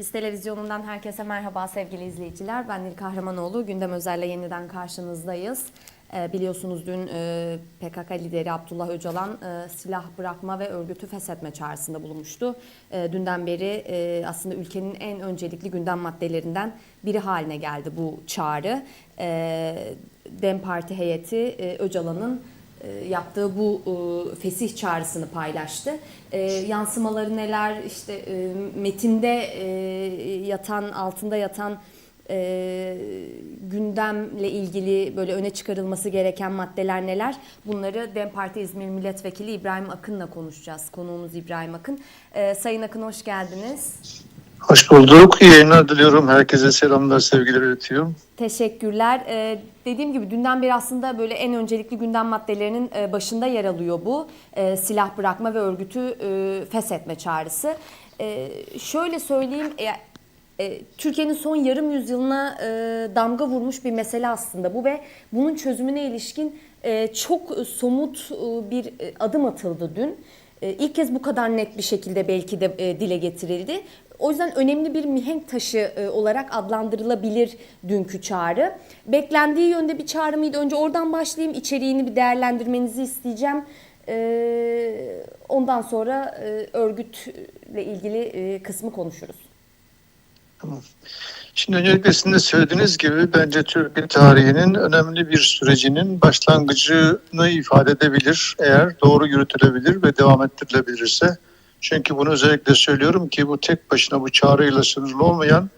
Biz televizyonundan herkese merhaba sevgili izleyiciler. Ben Nil Kahramanoğlu. Gündem Özel'le yeniden karşınızdayız. Ee, biliyorsunuz dün e, PKK lideri Abdullah Öcalan e, silah bırakma ve örgütü feshetme çağrısında bulunmuştu. E, dünden beri e, aslında ülkenin en öncelikli gündem maddelerinden biri haline geldi bu çağrı. E, Dem Parti heyeti e, Öcalan'ın e, yaptığı bu e, fesih çağrısını paylaştı. E, yansımaları neler, işte e, metinde e, yatan, altında yatan e, gündemle ilgili böyle öne çıkarılması gereken maddeler neler? Bunları DEM Parti İzmir Milletvekili İbrahim Akın'la konuşacağız. Konuğumuz İbrahim Akın. E, Sayın Akın hoş geldiniz. Hoş bulduk. İyi yayınlar diliyorum. Herkese selamlar, sevgiler iletiyorum. Teşekkürler. Ee, dediğim gibi dünden beri aslında böyle en öncelikli gündem maddelerinin e, başında yer alıyor bu. E, silah bırakma ve örgütü e, feshetme çağrısı. E, şöyle söyleyeyim, e, e, Türkiye'nin son yarım yüzyılına e, damga vurmuş bir mesele aslında bu ve bunun çözümüne ilişkin e, çok somut e, bir e, adım atıldı dün. E, İlk kez bu kadar net bir şekilde belki de e, dile getirildi. O yüzden önemli bir mihenk taşı e, olarak adlandırılabilir dünkü çağrı. Beklendiği yönde bir çağrı mıydı? Önce oradan başlayayım. İçeriğini bir değerlendirmenizi isteyeceğim. E, Ondan sonra e, örgütle ilgili kısmı konuşuruz. Tamam. Şimdi öncelikle sizin de söylediğiniz gibi bence Türkiye tarihinin önemli bir sürecinin başlangıcını ifade edebilir eğer doğru yürütülebilir ve devam ettirilebilirse. Çünkü bunu özellikle söylüyorum ki bu tek başına bu çağrıyla sınırlı olmayan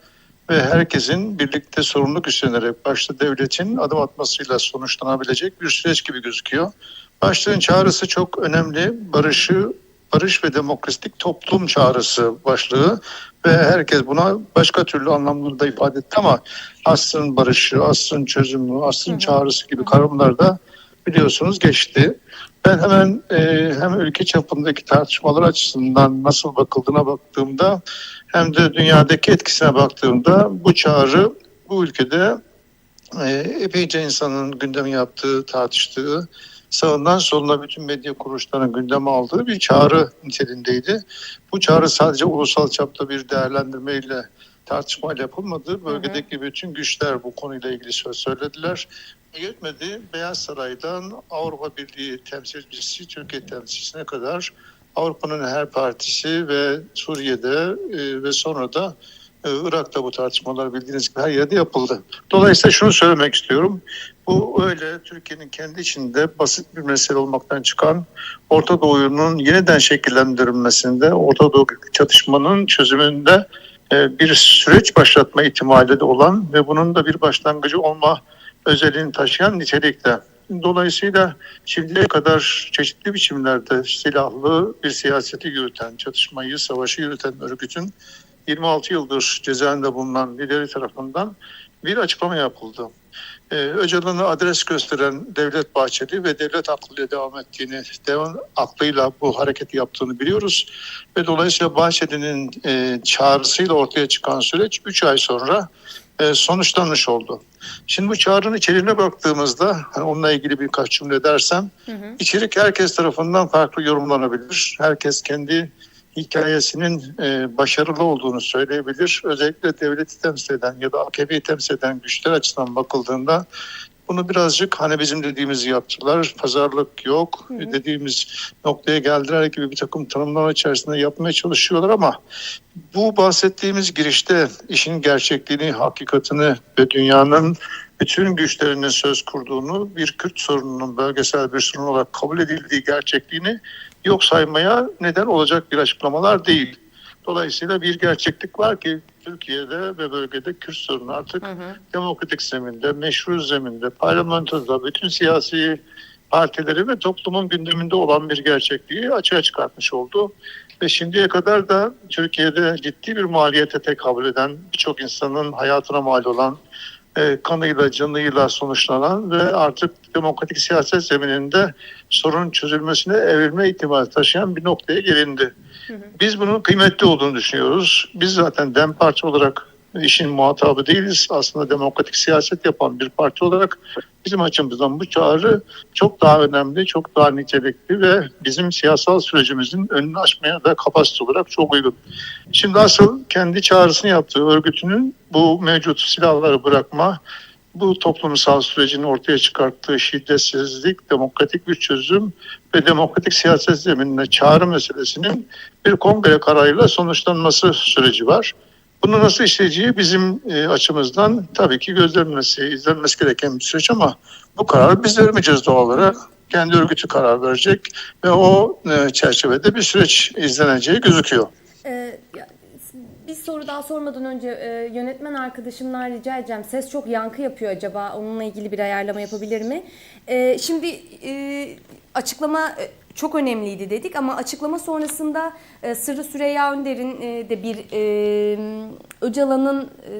ve herkesin birlikte sorumluluk üstlenerek başta devletin adım atmasıyla sonuçlanabilecek bir süreç gibi gözüküyor. Başlığın çağrısı çok önemli. Barışı, barış ve demokratik toplum çağrısı başlığı ve herkes buna başka türlü anlamlarda ifade etti ama asrın barışı, asrın çözümü, asrın çağrısı gibi kavramlar da biliyorsunuz geçti. Ben hemen e, hem ülke çapındaki tartışmalar açısından nasıl bakıldığına baktığımda hem de dünyadaki etkisine baktığımda bu çağrı bu ülkede e, epeyce insanın gündem yaptığı, tartıştığı, sağından soluna bütün medya kuruluşlarının gündeme aldığı bir çağrı niteliğindeydi. Bu çağrı sadece ulusal çapta bir değerlendirmeyle tartışmayla yapılmadı. Bölgedeki bütün güçler bu konuyla ilgili söz söylediler. Yetmedi Beyaz Saray'dan Avrupa Birliği temsilcisi, Türkiye temsilcisine kadar Avrupa'nın her partisi ve Suriye'de e, ve sonra da e, Irak'ta bu tartışmalar bildiğiniz gibi her yerde yapıldı. Dolayısıyla şunu söylemek istiyorum. Bu öyle Türkiye'nin kendi içinde basit bir mesele olmaktan çıkan Orta Doğu'nun yeniden şekillendirilmesinde, Orta Doğu çatışmanın çözümünde bir süreç başlatma ihtimali de olan ve bunun da bir başlangıcı olma özelliğini taşıyan nitelikte. Dolayısıyla şimdiye kadar çeşitli biçimlerde silahlı bir siyaseti yürüten, çatışmayı, savaşı yürüten örgütün 26 yıldır cezaevinde bulunan lideri tarafından bir açıklama yapıldı. Ee, Öcalan'ı adres gösteren Devlet Bahçeli ve devlet aklıyla devam ettiğini, devam aklıyla bu hareketi yaptığını biliyoruz. Ve dolayısıyla Bahçeli'nin e, çağrısıyla ortaya çıkan süreç 3 ay sonra e, sonuçlanmış oldu. Şimdi bu çağrının içeriğine baktığımızda hani onunla ilgili birkaç cümle dersem Hı hı. içerik herkes tarafından farklı yorumlanabilir. Herkes kendi hikayesinin e, başarılı olduğunu söyleyebilir. Özellikle devleti temsil eden ya da AKP'yi temsil eden güçler açısından bakıldığında bunu birazcık hani bizim dediğimizi yaptılar. Pazarlık yok. Hı hı. Dediğimiz noktaya geldiler gibi bir takım tanımlama içerisinde yapmaya çalışıyorlar ama bu bahsettiğimiz girişte işin gerçekliğini, hakikatini ve dünyanın bütün güçlerinin söz kurduğunu bir Kürt sorununun bölgesel bir sorun olarak kabul edildiği gerçekliğini yok saymaya neden olacak bir açıklamalar değil. Dolayısıyla bir gerçeklik var ki Türkiye'de ve bölgede Kürt sorunu artık Hı hı. demokratik zeminde, meşru zeminde, parlamentoda bütün siyasi partileri ve toplumun gündeminde olan bir gerçekliği açığa çıkartmış oldu. Ve şimdiye kadar da Türkiye'de ciddi bir maliyete tekabül eden, birçok insanın hayatına mal olan, e, kanıyla, canıyla sonuçlanan ve artık demokratik siyaset zemininde sorun çözülmesine evrilme ihtimali taşıyan bir noktaya gelindi. Biz bunun kıymetli olduğunu düşünüyoruz. Biz zaten DEM Parti olarak işin muhatabı değiliz. Aslında demokratik siyaset yapan bir parti olarak bizim açımızdan bu çağrı çok daha önemli, çok daha nitelikli ve bizim siyasal sürecimizin önünü açmaya da kapasite olarak çok uygun. Şimdi asıl kendi çağrısını yaptığı örgütünün bu mevcut silahları bırakma, bu toplumsal sürecin ortaya çıkarttığı şiddetsizlik, demokratik bir çözüm ve demokratik siyaset zeminine çağrı meselesinin bir kongre kararıyla sonuçlanması süreci var. Bunu nasıl işleyeceği bizim e, açımızdan tabii ki gözlenmesi, izlenmesi gereken bir süreç ama bu kararı biz vermeyeceğiz doğal olarak. Kendi örgütü karar verecek ve o e, çerçevede bir süreç izleneceği gözüküyor. Ee, bir soru daha sormadan önce e, yönetmen arkadaşımdan rica edeceğim. Ses çok yankı yapıyor acaba. Onunla ilgili bir ayarlama yapabilir mi? Ee, şimdi e, açıklama e, çok önemliydi dedik ama açıklama sonrasında e, Sırrı Süreyya Önder'in e, de bir e, Öcalan'ın e,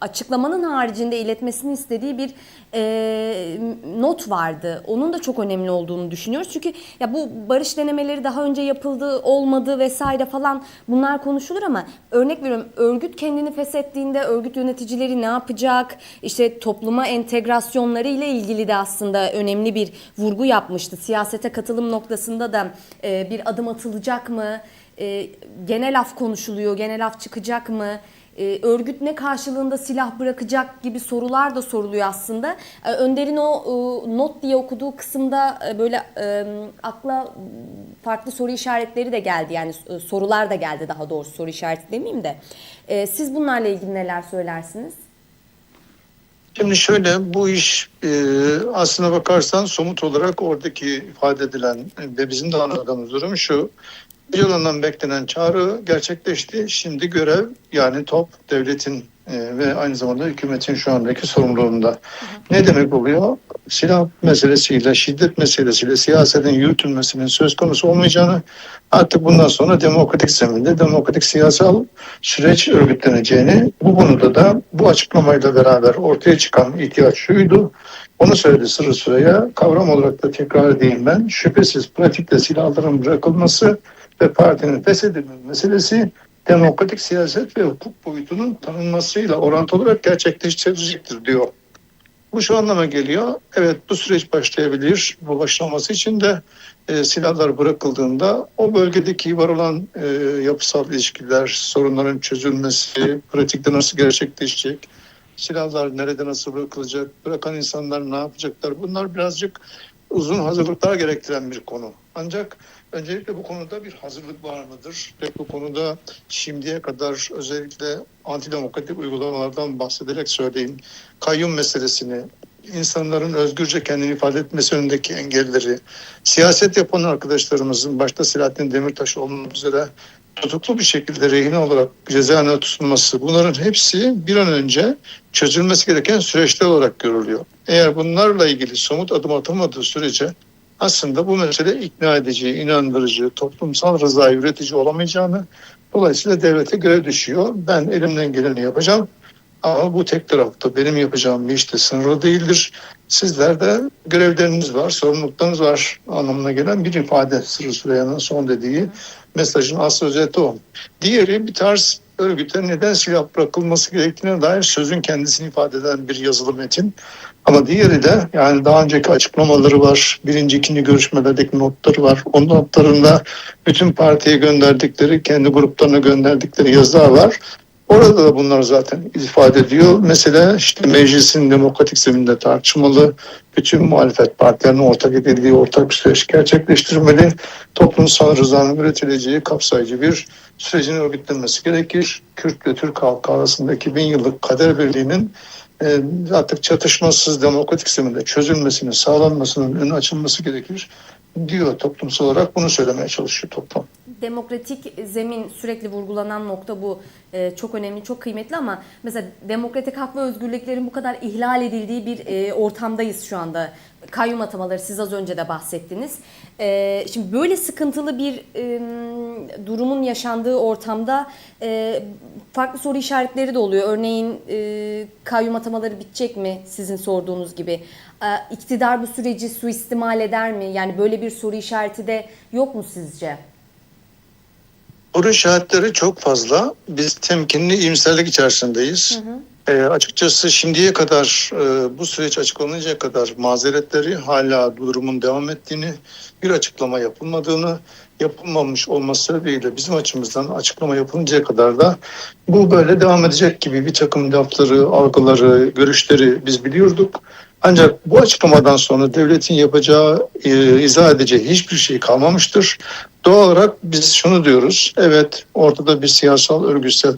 açıklamanın haricinde iletmesini istediği bir e, not vardı. Onun da çok önemli olduğunu düşünüyoruz. Çünkü ya bu barış denemeleri daha önce yapıldı, olmadı vesaire falan bunlar konuşulur ama örnek veriyorum örgüt kendini feshettiğinde örgüt yöneticileri ne yapacak? İşte topluma entegrasyonları ile ilgili de aslında önemli bir vurgu yapmıştı. Siyasete katılım noktasında da e, bir adım atılacak mı? E, genel af konuşuluyor, genel af çıkacak mı? e, örgüt ne karşılığında silah bırakacak gibi sorular da soruluyor aslında. E, Önder'in o e, not diye okuduğu kısımda e, böyle e, akla farklı soru işaretleri de geldi. Yani e, sorular da geldi daha doğrusu soru işareti demeyeyim de. E, siz bunlarla ilgili neler söylersiniz? Şimdi şöyle bu iş e, aslına bakarsan somut olarak oradaki ifade edilen ve bizim de anladığımız durum şu. Öcalan'dan beklenen çağrı gerçekleşti. Şimdi görev yani top devletin e, ve aynı zamanda hükümetin şu andaki sorumluluğunda. Ne demek oluyor? Silah meselesiyle, şiddet meselesiyle siyasetin yürütülmesinin söz konusu olmayacağını artık bundan sonra demokratik zeminde demokratik siyasal süreç örgütleneceğini bu konuda da bu açıklamayla beraber ortaya çıkan ihtiyaç şuydu. Onu söyledi Sırrı Süreyya. Kavram olarak da tekrar edeyim ben. Şüphesiz pratikte silahların bırakılması ve partinin feshedilme meselesi demokratik siyaset ve hukuk boyutunun tanınmasıyla orantılı olarak gerçekleştirecektir diyor. Bu şu anlama geliyor. Evet bu süreç başlayabilir. Bu başlaması için de e, silahlar bırakıldığında o bölgedeki var olan e, yapısal ilişkiler, sorunların çözülmesi, pratikte nasıl gerçekleşecek, silahlar nerede nasıl bırakılacak, bırakan insanlar ne yapacaklar bunlar birazcık uzun hazırlıklar gerektiren bir konu. Ancak öncelikle bu konuda bir hazırlık var mıdır? Ve bu konuda şimdiye kadar özellikle antidemokratik uygulamalardan bahsederek söyleyeyim. Kayyum meselesini, insanların özgürce kendini ifade etmesi önündeki engelleri, siyaset yapan arkadaşlarımızın başta Selahattin Demirtaş olmak üzere tutuklu bir şekilde rehin olarak cezaevine tutulması bunların hepsi bir an önce çözülmesi gereken süreçler olarak görülüyor. Eğer bunlarla ilgili somut adım atılmadığı sürece aslında bu mesele ikna edici, inandırıcı, toplumsal rızayı üretici olamayacağını dolayısıyla devlete görev düşüyor. Ben elimden geleni yapacağım. Ama bu tek tarafta benim yapacağım bir işte sınırlı değildir. Sizler de görevleriniz var, sorumluluklarınız var anlamına gelen bir ifade Sırrı Süreyya'nın son dediği mesajın asıl özeti o. Diğeri bir tarz örgüte neden silah bırakılması gerektiğine dair sözün kendisini ifade eden bir yazılı metin. Ama diğeri de yani daha önceki açıklamaları var. Birinci, ikinci görüşmelerdeki notları var. O notlarında bütün partiye gönderdikleri, kendi gruplarına gönderdikleri yazılar var. Orada da bunlar zaten ifade ediyor. Mesela işte meclisin demokratik zeminde tartışmalı, bütün muhalefet partilerinin ortak edildiği ortak bir süreç gerçekleştirmeli, toplumsal rızanın üretileceği kapsayıcı bir sürecin örgütlenmesi gerekir. Kürt ve Türk halkı arasındaki bin yıllık kader birliğinin e, artık çatışmasız demokratik zeminde çözülmesinin, sağlanmasının önü açılması gerekir diyor toplumsal olarak bunu söylemeye çalışıyor toplum. Demokratik zemin sürekli vurgulanan nokta bu Ee, çok önemli, çok kıymetli ama mesela demokratik hak ve özgürlüklerin bu kadar ihlal edildiği bir e, ortamdayız şu anda. Kayyum atamaları siz az önce de bahsettiniz. Ee, şimdi böyle sıkıntılı bir e, durumun yaşandığı ortamda e, farklı soru işaretleri de oluyor. Örneğin e, kayyum atamaları bitecek mi sizin sorduğunuz gibi? E, iktidar bu süreci suistimal eder mi? Yani böyle bir soru işareti de yok mu sizce? Soru işaretleri çok fazla. Biz temkinli iyimserlik içerisindeyiz. E, açıkçası şimdiye kadar e, bu süreç açıklanıncaya kadar mazeretleri hala durumun devam ettiğini, bir açıklama yapılmadığını, yapılmamış olması sebebiyle bizim açımızdan açıklama yapılıncaya kadar da bu böyle devam edecek gibi bir takım lafları, algıları, görüşleri biz biliyorduk. Ancak bu açıklamadan sonra devletin yapacağı, e, izah edeceği hiçbir şey kalmamıştır. Doğal olarak biz şunu diyoruz. Evet ortada bir siyasal örgütsel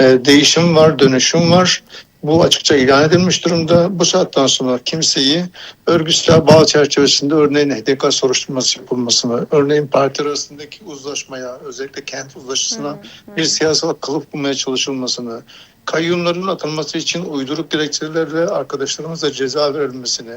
e, değişim var, dönüşüm var. Bu açıkça ilan edilmiş durumda. Bu saatten sonra kimseyi örgütsel bağ çerçevesinde örneğin HDK soruşturması yapılmasını, örneğin parti arasındaki uzlaşmaya, özellikle kent uzlaşısına bir siyasal kılıf bulmaya çalışılmasını, kayyumların atılması için uyduruk gerekçelerle arkadaşlarımıza ceza verilmesini,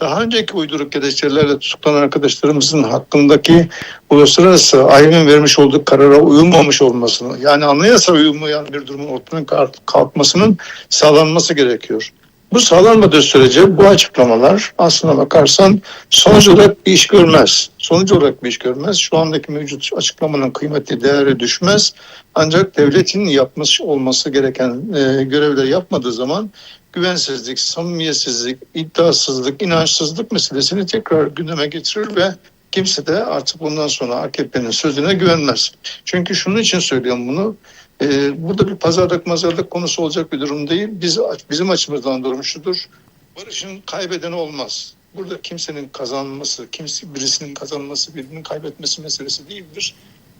daha önceki uyduruk gerekçelerle tutuklanan arkadaşlarımızın hakkındaki uluslararası AYM'in vermiş olduğu karara uyulmamış olmasını, yani anayasa uyulmayan bir durumun ortadan kalk- kalkmasının sağlanması gerekiyor. Bu sağlanmadığı sürece bu açıklamalar aslına bakarsan sonuç olarak bir iş görmez. Sonuç olarak bir iş görmez. Şu andaki mevcut açıklamanın kıymeti değeri düşmez. Ancak devletin yapmış olması gereken e, görevleri yapmadığı zaman güvensizlik, samimiyetsizlik, iddiasızlık, inançsızlık meselesini tekrar gündeme getirir ve kimse de artık bundan sonra AKP'nin sözüne güvenmez. Çünkü şunun için söylüyorum bunu. Ee, burada bir pazarlık mazarlık konusu olacak bir durum değil. Biz bizim açımızdan durum şudur. Barışın kaybedeni olmaz. Burada kimsenin kazanması, kimse birisinin kazanması, birinin kaybetmesi meselesi değildir.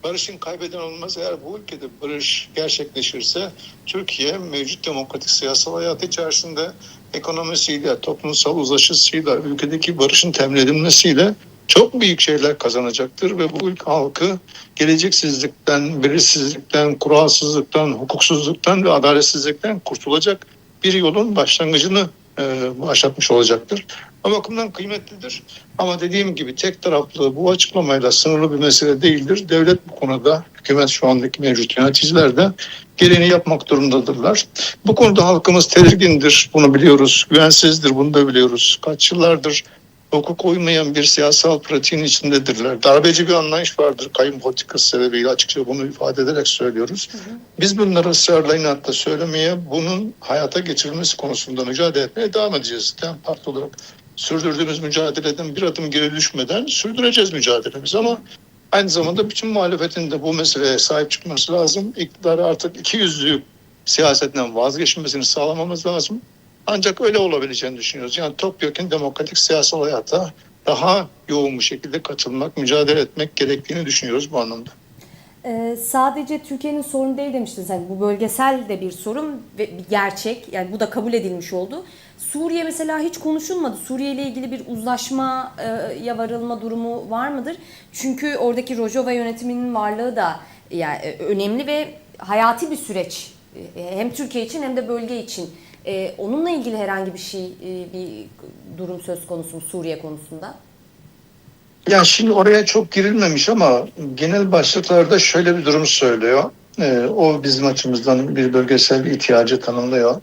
Barışın kaybeden olmaz. Eğer bu ülkede barış gerçekleşirse Türkiye mevcut demokratik siyasal hayatı içerisinde ekonomisiyle, toplumsal uzlaşısıyla, ülkedeki barışın temin edilmesiyle çok büyük şeyler kazanacaktır ve bu ülke halkı geleceksizlikten, belirsizlikten, kuralsızlıktan, hukuksuzluktan ve adaletsizlikten kurtulacak bir yolun başlangıcını e, başlatmış olacaktır. O bakımdan kıymetlidir. Ama dediğim gibi tek taraflı bu açıklamayla sınırlı bir mesele değildir. Devlet bu konuda, hükümet şu andaki mevcut yöneticiler de gereğini yapmak durumundadırlar. Bu konuda halkımız tedirgindir, bunu biliyoruz. Güvensizdir, bunu da biliyoruz. Kaç yıllardır hukuk uymayan bir siyasal pratiğin içindedirler. Darbeci bir anlayış vardır kayyum politikası sebebiyle açıkça bunu ifade ederek söylüyoruz. Biz bunları ısrarla inatla söylemeye, bunun hayata geçirilmesi konusunda mücadele etmeye devam edeceğiz. Dem Parti olarak sürdürdüğümüz mücadeleden bir adım geri düşmeden sürdüreceğiz mücadelemizi ama aynı zamanda bütün muhalefetin de bu meseleye sahip çıkması lazım. İktidarı artık iki yüzlü siyasetten vazgeçmesini sağlamamız lazım. Ancak öyle olabileceğini düşünüyoruz. Yani topyekun demokratik siyasal hayata daha yoğun bir şekilde katılmak, mücadele etmek gerektiğini düşünüyoruz bu anlamda. Ee, sadece Türkiye'nin sorunu değil demiştin sen. Bu bölgesel de bir sorun ve bir gerçek. Yani bu da kabul edilmiş oldu. Suriye mesela hiç konuşulmadı. Suriye ile ilgili bir uzlaşmaya varılma durumu var mıdır? Çünkü oradaki Rojava yönetiminin varlığı da yani e, önemli ve hayati bir süreç. E, Hem Türkiye için hem de bölge için. E, onunla ilgili herhangi bir şey, e, bir durum söz konusu mu Suriye konusunda? Ya şimdi oraya çok girilmemiş ama genel başlıklarda şöyle bir durum söylüyor. Ee, o bizim açımızdan bir bölgesel ihtiyacı tanımlıyor.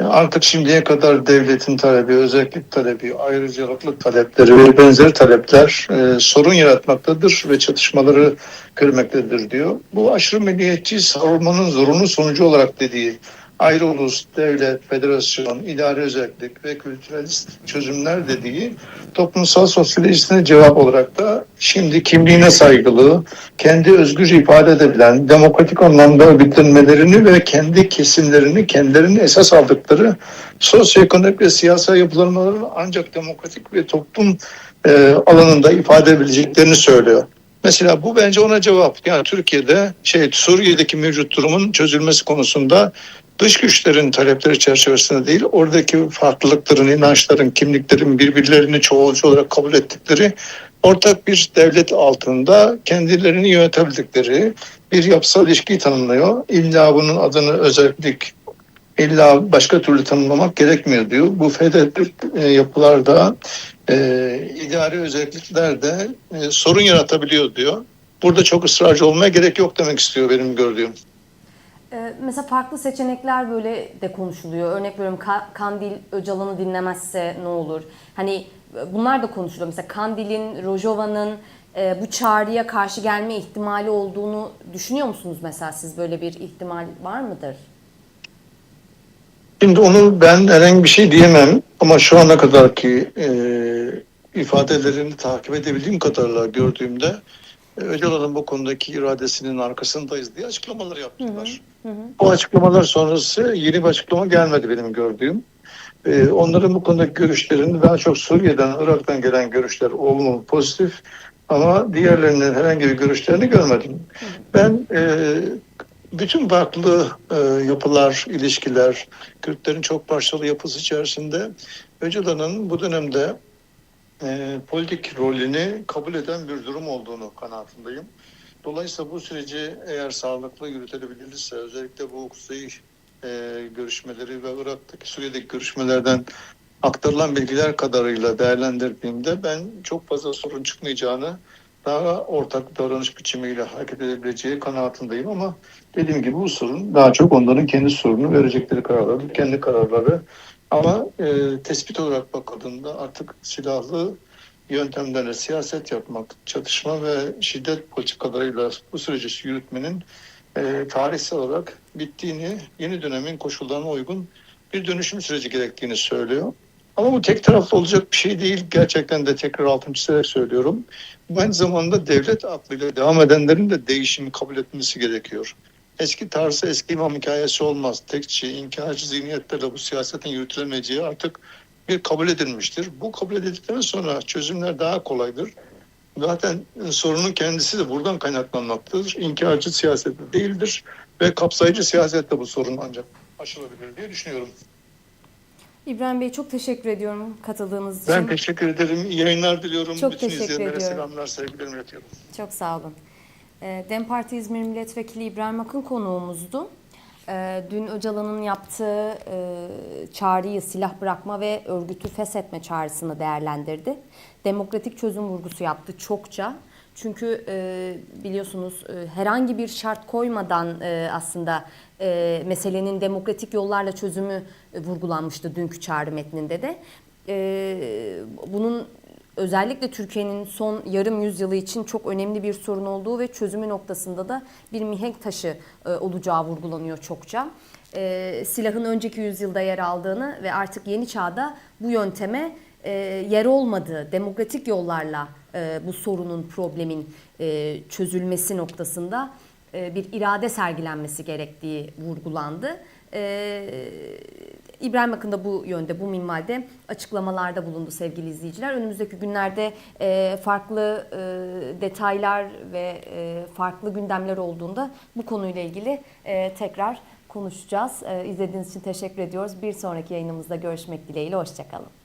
Yani artık şimdiye kadar devletin talebi, özellik talebi, ayrıcalıklı talepleri ve benzeri talepler e, sorun yaratmaktadır ve çatışmaları görmektedir diyor. Bu aşırı milliyetçi savunmanın zorunlu sonucu olarak dediği ayrı ulus, devlet, federasyon, idari özellik ve kültürelist çözümler dediği toplumsal sosyolojisine cevap olarak da şimdi kimliğine saygılı, kendi özgürce ifade edebilen, demokratik anlamda örgütlenmelerini ve kendi kesimlerini, kendilerini esas aldıkları sosyoekonomik ve siyasal yapılanmaların ancak demokratik ve toplum e, alanında ifade edebileceklerini söylüyor. Mesela bu bence ona cevap. Yani Türkiye'de şey Suriye'deki mevcut durumun çözülmesi konusunda dış güçlerin talepleri çerçevesinde değil, oradaki farklılıkların, inançların, kimliklerin birbirlerini çoğulcu olarak kabul ettikleri ortak bir devlet altında kendilerini yönetebildikleri bir yapısal ilişkiyi tanımlıyor. İlla bunun adını özellik illa başka türlü tanımlamak gerekmiyor diyor. Bu federal e, yapılarda e, idari özellikler de e, sorun yaratabiliyor diyor. Burada çok ısrarcı olmaya gerek yok demek istiyor benim gördüğüm. Ee, Mesela farklı seçenekler böyle de konuşuluyor. Örnek veriyorum Ka- Kandil Öcalan'ı dinlemezse ne olur? Hani e, bunlar da konuşuluyor. Mesela Kandil'in, Rojava'nın e, bu çağrıya karşı gelme ihtimali olduğunu düşünüyor musunuz mesela siz böyle bir ihtimal var mıdır? Şimdi onu ben herhangi bir şey diyemem ama şu ana kadar ki e, ifadelerini takip edebildiğim kadarıyla gördüğümde e, Öcalan'ın bu konudaki iradesinin arkasındayız diye açıklamalar yaptılar. Bu açıklamalar sonrası yeni bir açıklama gelmedi benim gördüğüm. E, onların bu konudaki görüşlerini daha çok Suriye'den, Irak'tan gelen görüşler olumlu, pozitif ama diğerlerinin herhangi bir görüşlerini görmedim. Ben e, bütün farklı e, yapılar, ilişkiler, Kürtlerin çok parçalı yapısı içerisinde Öcalan'ın bu dönemde e, politik rolünü kabul eden bir durum olduğunu kanaatindeyim. Dolayısıyla bu süreci eğer sağlıklı yürütülebilirse, özellikle bu kuzey e, görüşmeleri ve Irak'taki Suriye'deki görüşmelerden aktarılan bilgiler kadarıyla değerlendirdiğimde ben çok fazla sorun çıkmayacağını daha ortak davranış biçimiyle hareket edebileceği kanaatindeyim ama dediğim gibi bu sorun daha çok onların kendi sorunu verecekleri kararları, kendi kararları ama e, tespit olarak bakıldığında artık silahlı yöntemlerle siyaset yapmak, çatışma ve şiddet politikalarıyla bu süreci yürütmenin e, tarihsel olarak bittiğini, yeni dönemin koşullarına uygun bir dönüşüm süreci gerektiğini söylüyor. Ama bu tek taraflı olacak bir şey değil. Gerçekten de tekrar altını çizerek söylüyorum. Bu aynı zamanda devlet aklıyla devam edenlerin de değişimi kabul etmesi gerekiyor. Eski tarzı eski imam hikayesi olmaz. Tekçi, inkarcı zihniyetlerle bu siyasetin yürütülemeyeceği artık bir kabul edilmiştir. Bu kabul edildikten sonra çözümler daha kolaydır. Zaten sorunun kendisi de buradan kaynaklanmaktadır. İnkarcı siyaset değildir ve kapsayıcı siyasette bu sorun ancak aşılabilir diye düşünüyorum. İbrahim Bey çok teşekkür ediyorum katıldığınız için. Ben teşekkür ederim. İyi yayınlar diliyorum. Çok Bütün teşekkür ediyorum. selamlar, sevgilerimi iletiyorum. Çok sağ olun. Ee, Dem Parti İzmir Milletvekili İbrahim Akın konuğumuzdu. Ee, Dün Öcalan'ın yaptığı e, çağrıyı silah bırakma ve örgütü feshetme çağrısını değerlendirdi. Demokratik çözüm vurgusu yaptı çokça. Çünkü e, biliyorsunuz e, herhangi bir şart koymadan aslında e, meselenin demokratik yollarla çözümü vurgulanmıştı dünkü çağrı metninde de. Bunun özellikle Türkiye'nin son yarım yüzyılı için çok önemli bir sorun olduğu ve çözümü noktasında da bir mihenk taşı e, olacağı vurgulanıyor çokça. E, silahın önceki yüzyılda yer aldığını ve artık yeni çağda bu yönteme e, yer olmadığı, demokratik yollarla e, bu sorunun, problemin çözülmesi noktasında bir irade sergilenmesi gerektiği vurgulandı. İbrahim Akın da bu yönde, bu minvalde açıklamalarda bulundu sevgili izleyiciler. Önümüzdeki günlerde e, farklı e, detaylar ve e, farklı gündemler olduğunda bu konuyla ilgili e, tekrar konuşacağız. E, izlediğiniz için teşekkür ediyoruz. Bir sonraki yayınımızda görüşmek dileğiyle, hoşçakalın.